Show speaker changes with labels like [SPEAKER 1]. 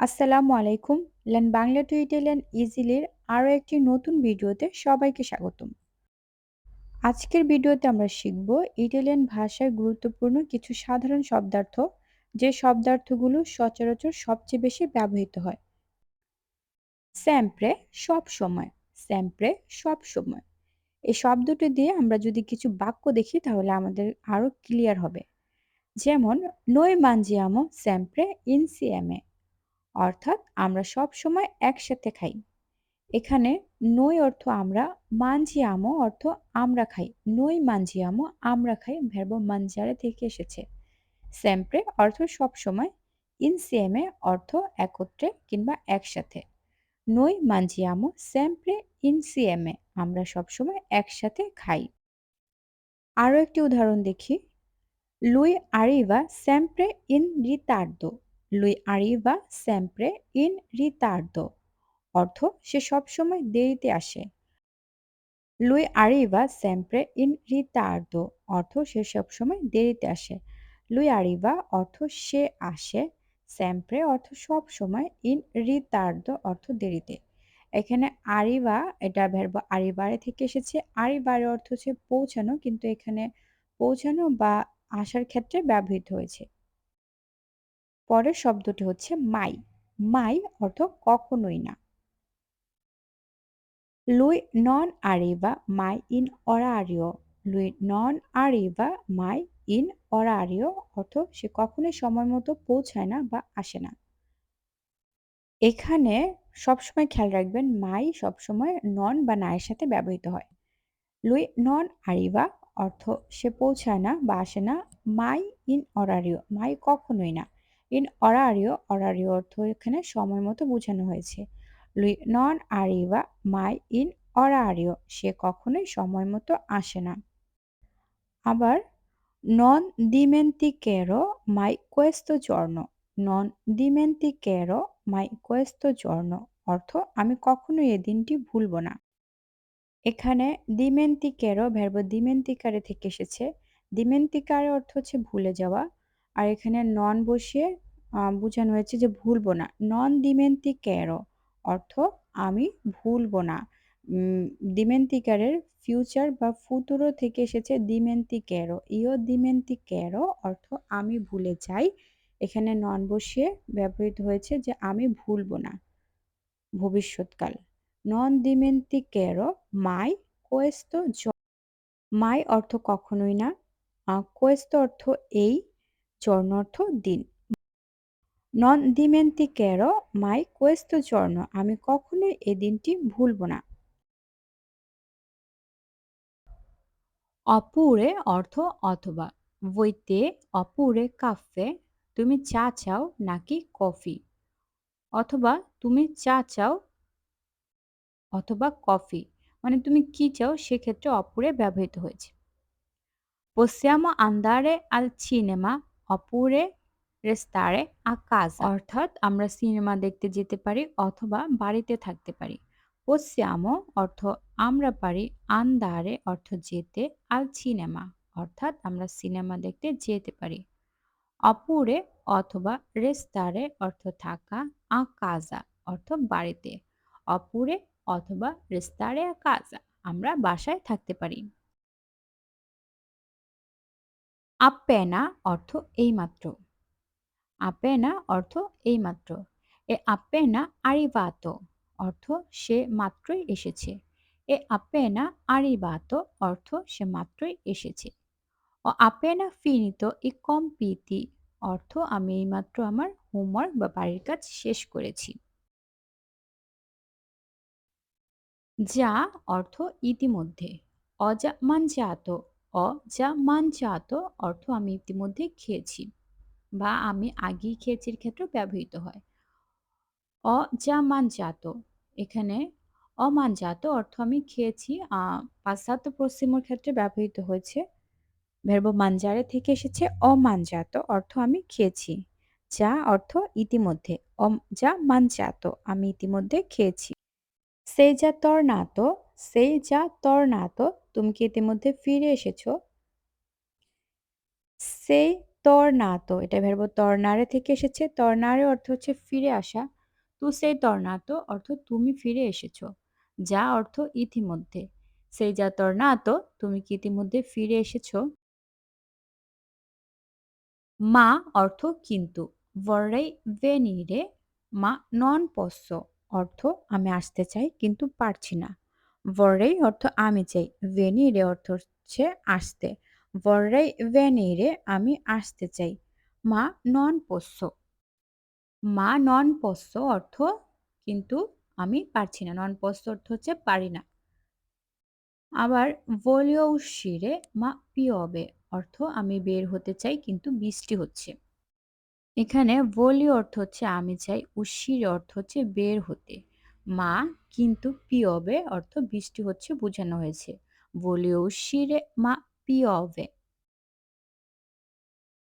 [SPEAKER 1] আসসালামু আলাইকুম। Learn Bangla to Italian ইজিলির আরও একটি নতুন ভিডিওতে সবাইকে স্বাগতম। আজকের ভিডিওতে আমরা শিখব ইটালিয়ান ভাষায় গুরুত্বপূর্ণ কিছু সাধারণ শব্দার্থ, যে শব্দার্থগুলো সচরাচর সবচেয়ে বেশি ব্যবহৃত হয়। স্যাম্প্রে সবসময়, স্যাম্প্রে সব সময় এই শব্দটি দিয়ে আমরা যদি কিছু বাক্য দেখি তাহলে আমাদের আরও ক্লিয়ার হবে। যেমন noi mangiamo sempre insieme অর্থাৎ আমরা সব সময় একসাথে খাই। এখানে নই অর্থ আমরা, মানজিয়ামো অর্থ আমরা খাই। নই মানজিয়ামো আমরা খাই ভের্ব মানজারে থেকে এসেছে। সেম্প্রে অর্থ সব সময়, ইনসিয়েমে অর্থ একত্রে কিংবা একসাথে। নই মানজিয়ামো সেম্প্রে ইনসিয়েমে আমরা সবসময় একসাথে খাই। আরও একটি উদাহরণ দেখি লুই আরিভা সেম্প্রে ইন রিতার্দো lui arriva sempre ইন রিতার্দো, অর্থ সে সবসময় দেরিতে আসে। লুই আরিভা সেম্প্রে ইন রিতার্দো, অর্থ সে সবসময় দেরিতে আসে। লুই আরিভা, অর্থ সে আসে। স্যাম্প্রে, অর্থ সব সময় ইন রিতার্দো, অর্থ দেরিতে। এখানে আরিভা, এটা ভেরব আরিবারে থেকে এসেছে। আরিবারে অর্থ হচ্ছে পৌঁছানো, কিন্তু এখানে পৌঁছানো বা আসার ক্ষেত্রে ব্যবহৃত হয়েছে। পরের শব্দটি হচ্ছে মাই। মাই অর্থ কখনোই না। লুই নন আরিবা মাই ইন অরারিও। লুই নন আরিবা মাই ইন অরারিও অর্থ সে কখনোই সময় মতো পৌঁছায় না বা আসে না। এখানে সবসময় খেয়াল রাখবেন মাই সবসময় নন বা নায়ের সাথে ব্যবহৃত হয়। লুই নন আরিবা অর্থ সে পৌঁছায় না বা আসে না। মাই ইন অরারিও, মাই কখনোই না। ইন অরারিও অরারিও অর্থ এখানে সময় মতো বোঝানো হয়েছে। লুই নন আরিবা, মাই ইন অরারিও, সে কখনোই সময় মতো আসে না। আবার, নন দিমেন্তি কেরো মাই কোয়েস্তো জর্ণ নন দিমেন্তি কেরো মাই কোয়েস্তো জর্ণ অর্থ আমি কখনোই এ দিনটি ভুলব না। এখানে দিমেন্তি কেরো ভ্যারব দিমেন্তিকারে থেকে এসেছে। দিমেন্তিকারে অর্থ হচ্ছে ভুলে যাওয়া। আর এখানে নন বসিয়ে বোঝানো হয়েছে যে ভুলবো না। নন দিমেন্তি ক্যারো অর্থ আমি ভুলবো না। দিমেন্তিকারের ফিউচার বা ফুতুরো থেকে এসেছে দিমেন্তি ক্যারো ইও দিমেন্তি ক্যারো অর্থ আমি ভুলে যাই। এখানে নন বসিয়ে ব্যবহৃত হয়েছে যে আমি ভুলবো না। ভবিষ্যৎকাল। নন দিমেন্তি ক্যারো মাই কোয়েস্ত মাই অর্থ কখনোই না। কোয়েস্ত অর্থ এই অর্থ দিন। নন দিমেন্তি কেরো মাই কোয়েস্তো জর্ণ আমি কখনোই এই দিনটি ভুলব না। অপুরে অর্থ অথবা বইতে অপুরে কাফে তুমি চা চাও নাকি কফি অথবা, তুমি চা চাও অথবা কফি মানে তুমি কি চাও সেক্ষেত্রে অপুরে ব্যবহৃত হয়েছে। Possiamo আন্দারে আল cinema oppure রেস্তারে আকাজ অর্থাৎ আমরা সিনেমা দেখতে যেতে পারি অথবা বাড়িতে থাকতে পারি। পশ্যামো অর্থ আমরা পারি আন্দারে, অর্থ যেতে আল সিনেমা, অর্থাৎ আমরা সিনেমা দেখতে যেতে পারি। অপুরে অথবা রেস্তারে অর্থ থাকা আকাজা, অর্থ বাড়িতে। অপুরে অথবা রেস্তারে আকাজা, আমরা বাসায় থাকতে পারি। আপেনা অর্থ এইমাত্র। আপেনা অর্থ এইমাত্র। এ আপেনা আরিবাত অর্থ সে মাত্রই এসেছে। এ আপেনা আরিবাত অর্থ সে মাত্রই এসেছে। ও আপেনা ফিনিত ই কম্পিতি অর্থ আমি এইমাত্র আমার হোমওয়ার্ক বা বাড়ির কাজ শেষ করেছি। যা অর্থ ইতিমধ্যে। অজা মানজাত অ যা মানজাত অর্থ আমি ইতিমধ্যে খেয়েছি বা আমি আগেই খেয়েছির ক্ষেত্রে ব্যবহৃত হয়। অজামানজাত, এখানে অমানজাত অর্থ আমি খেয়েছি পাশ্চাত্য পশ্চিমর ক্ষেত্রে ব্যবহৃত হয়েছে। ভেরব মানজারে থেকে এসেছে অমানজাত অর্থ আমি খেয়েছি, যা অর্থ ইতিমধ্যে যা মানজাত আমি ইতিমধ্যে খেয়েছি। সেই যা তর্নাত সেই যা তর্নাত তুমি কি ইতিমধ্যে ফিরে এসেছ? সেই তরনাতো এটা ভের্ব তরনারে থেকে এসেছে তরনারে অর্থ হচ্ছে ফিরে আসা। তু সেই তরনাতো অর্থ তুমি ফিরে এসেছ। যা অর্থ ইতিমধ্যে। সেই যা তরনাতো তুমি কি ইতিমধ্যে ফিরে এসেছ? মা অর্থ কিন্তু vorrei venire মা নন পস্য, অর্থ আমি আসতে চাই কিন্তু পারছি না। Vorrei অর্থ আমি চাই venire অর্থ হচ্ছে আসতে vorrei venire আমি আসতে চাই মা নন পস্য মা নন পস্য অর্থ কিন্তু আমি পারছি না, নন পস্য অর্থ হচ্ছে পারি না। আবার voglio uscire মা piove অর্থ আমি বের হতে চাই কিন্তু বৃষ্টি হচ্ছে। এখানে voglio অর্থ হচ্ছে আমি চাই uscire অর্থ হচ্ছে বের হতে। মা কিন্তু পিয়বে অর্থ বৃষ্টি হচ্ছে বোঝানো হয়েছে। বলিও শিরে মা পিয়বে